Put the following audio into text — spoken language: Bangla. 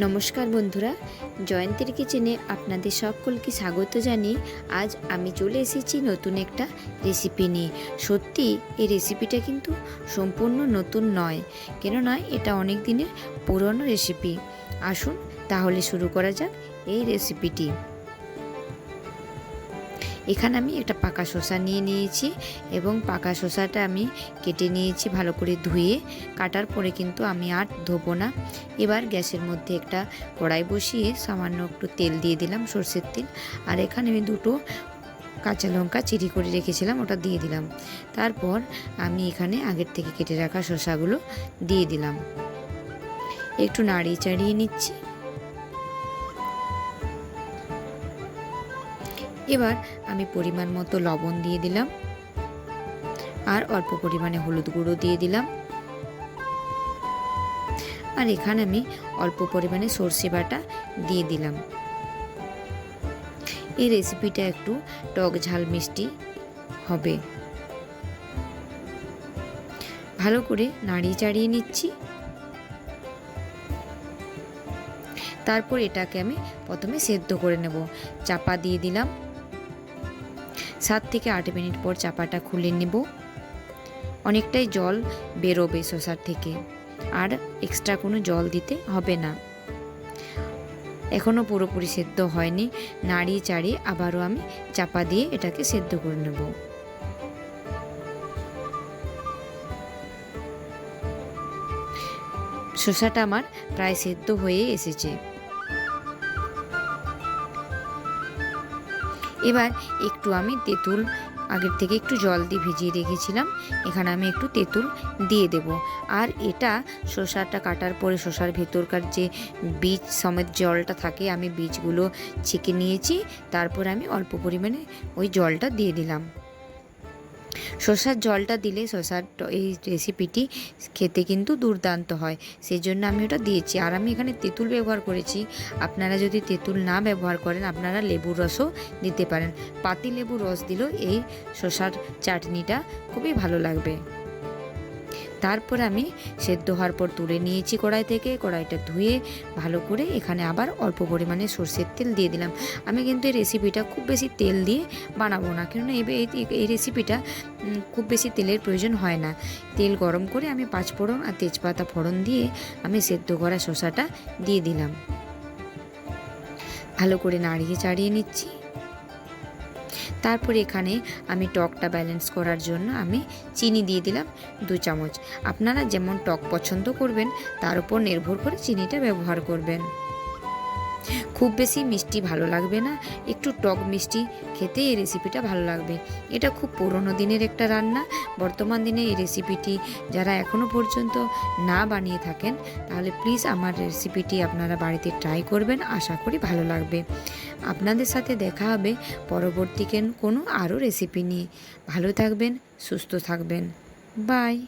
নমস্কার বন্ধুরা, জয়ন্তীর কিচেনে আপনাদের সকলকে স্বাগত জানিয়ে আজ আমি চলে এসেছি নতুন একটা রেসিপি নিয়ে। সত্যি, এই রেসিপিটা কিন্তু সম্পূর্ণ নতুন নয়, কেননা এটা অনেক দিনের পুরনো রেসিপি আসুন তাহলে শুরু করা যাক এই রেসিপিটি এখানে আমি একটা পাকা শসা নিয়ে নিয়েছি এবং পাকা শসাটা আমি কেটে নিয়েছি ভালো করে ধুয়ে। কাটার পরে কিন্তু আমি আর ধোবো না। এবার গ্যাসের মধ্যে একটা কড়াই বসিয়ে সামান্য একটু তেল দিয়ে দিলাম সর্ষের তেল। আর এখানে আমি দুটো কাঁচা লঙ্কা চিরি করে রেখেছিলাম, ওটা দিয়ে দিলাম। তারপর আমি এখানে আগের থেকে কেটে রাখা শসাগুলো দিয়ে দিলাম। একটু নাড়িয়ে চাড়িয়ে নিচ্ছি। এবার আমি পরিমাণ মতো লবণ দিয়ে দিলাম। আর অল্প পরিমাণে হলুদ গুঁড়ো দিয়ে দিলাম। আর এখানে আমি অল্প পরিমাণে সর্ষে বাটা দিয়ে দিলাম। এই রেসিপিটা একটু টক ঝাল মিষ্টি হবে। ভালো করে নাড়িয়ে চাড়িয়ে নিচ্ছি। তারপর এটাকে আমি প্রথমে সেদ্ধ করে নেব। চাপা দিয়ে দিলাম। সাত থেকে আট মিনিট পর চাপাটা খুলে নেব। অনেকটাই জল বেরোবে শসার থেকে। আর এক্সট্রা কোনো জল দিতে হবে না। এখনও পুরোপুরি সেদ্ধ হয়নি। নাড়িয়ে চাড়িয়ে আবারও আমি চাপা দিয়ে এটাকে সেদ্ধ করে নেব। শসাটা আমার প্রায় সেদ্ধ হয়ে এসেছে। এবার একটু আমি তেঁতুল, আগের থেকে একটু জল দিয়ে ভিজিয়ে রেখেছিলাম, এখানে আমি একটু তেঁতুল দিয়ে দেব। আর এটা শশাটা কাটার পরে শশার ভেতরকার যে বীজ সমেত জলটা থাকে, আমি বীজগুলো ছেঁকে নিয়েছি, তারপর আমি অল্প পরিমাণে ওই জলটা দিয়ে দিলাম। শসার জলটা দিলে শসার এই রেসিপিটি খেতে কিন্তু দুর্দান্ত হয়। সেই জন্য আমি ওটা দিয়েছি। আর আমি এখানে তেঁতুল ব্যবহার করেছি। আপনারা যদি তেঁতুল না ব্যবহার করেন, আপনারা লেবুর রসও দিতে পারেন। পাতি লেবুর রস দিলেও এই শসার চাটনিটা খুবই ভালো লাগবে। তারপর আমি সেদ্ধ হওয়ার পর তুলে নিয়েছি কড়াই থেকে। কড়াইটা ধুয়ে ভালো করে এখানে আবার অল্প পরিমাণে সর্ষের তেল দিয়ে দিলাম। আমি কিন্তু এই রেসিপিটা খুব বেশি তেল দিয়ে বানাবো না। কেননা এই রেসিপিটা খুব বেশি তেলের প্রয়োজন হয় না। তেল গরম করে আমি পাঁচ ফোড়ন আর তেজপাতা ফোড়ন দিয়ে আমি সেদ্ধ করা শসাটা দিয়ে দিলাম। ভালো করে নাড়িয়ে চাড়িয়ে নিচ্ছি। তারপর এখানে আমি টকটা ব্যালেন্স করার জন্য আমি চিনি দিয়ে দিলাম দু চামচ। আপনারা যেমন টক পছন্দ করবেন, তার উপর নির্ভর করে চিনিটা ব্যবহার করবেন। খুব বেশি মিষ্টি ভালো লাগবে না। একটু টক মিষ্টি খেতে এই রেসিপিটা ভালো লাগবে। এটা খুব পুরনো দিনের একটা রান্না। বর্তমান দিনে এই রেসিপিটি যারা এখনও পর্যন্ত না বানিয়ে থাকেন, তাহলে প্লিজ আমার রেসিপিটি আপনারা বাড়িতে ট্রাই করবেন। আশা করি ভালো লাগবে। আপনাদের সাথে দেখা হবে পরবর্তী কোনো আরও রেসিপি নিয়ে। ভালো থাকবেন, সুস্থ থাকবেন। বাই